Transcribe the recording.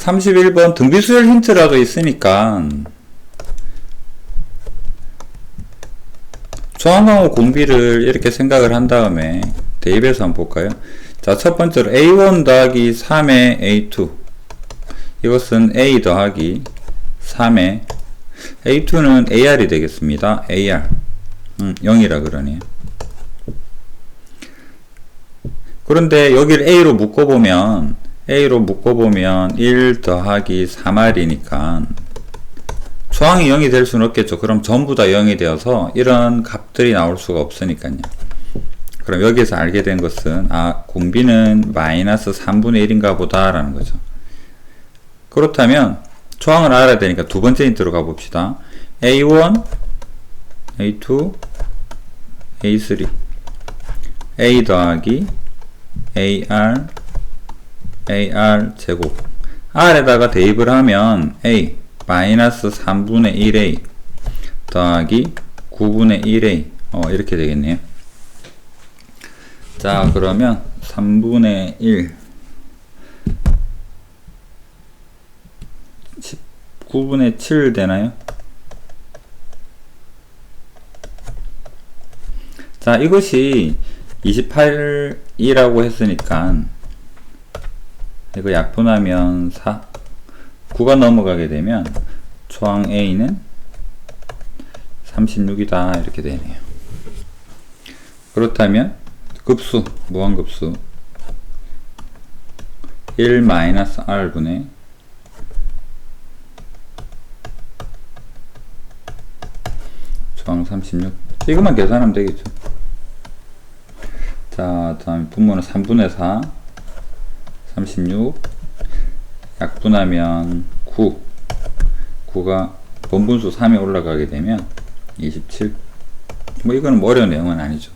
31번 등비수열 힌트라도 있으니까 조항하고 공비를 이렇게 생각을 한 다음에 대입해서 한번 볼까요? 자, 첫 번째로 A1 더하기 3의 A2 이것은 A 더하기 3의 A2는 AR이 되겠습니다. AR 음, 0이라 그러네요. 그런데 여기를 A로 묶어보면 A로 묶어보면 1 더하기 3R이니까 초항이 0이 될 수는 없겠죠. 그럼 전부 다 0이 되어서 이런 값들이 나올 수가 없으니까요. 그럼 여기서 알게 된 것은 아 공비는 마이너스 3분의 1인가 보다 라는 거죠. 그렇다면 초항을 알아야 되니까 두 번째 힌트로 가봅시다. A1, A2, A3 A 더하기 AR AR 제곱 R에다가 대입을 하면 A 마이너스 3분의 1A 더하기 9분의 1A 어, 이렇게 되겠네요. 자 그러면 3분의 1 9분의 7 되나요? 자 이것이 28이라고 했으니까 이거 약분하면 4 9가 넘어가게 되면 초항 A는 36이다 이렇게 되네요. 그렇다면 급수 무한급수 1 마이너스 R분의 초항 36 이것만 계산하면 되겠죠. 자 다음 분모는 3분의 4 36 약분하면 9 9가 본분수 3에 올라가게 되면 27 뭐 이거는 뭐 어려운 내용은 아니죠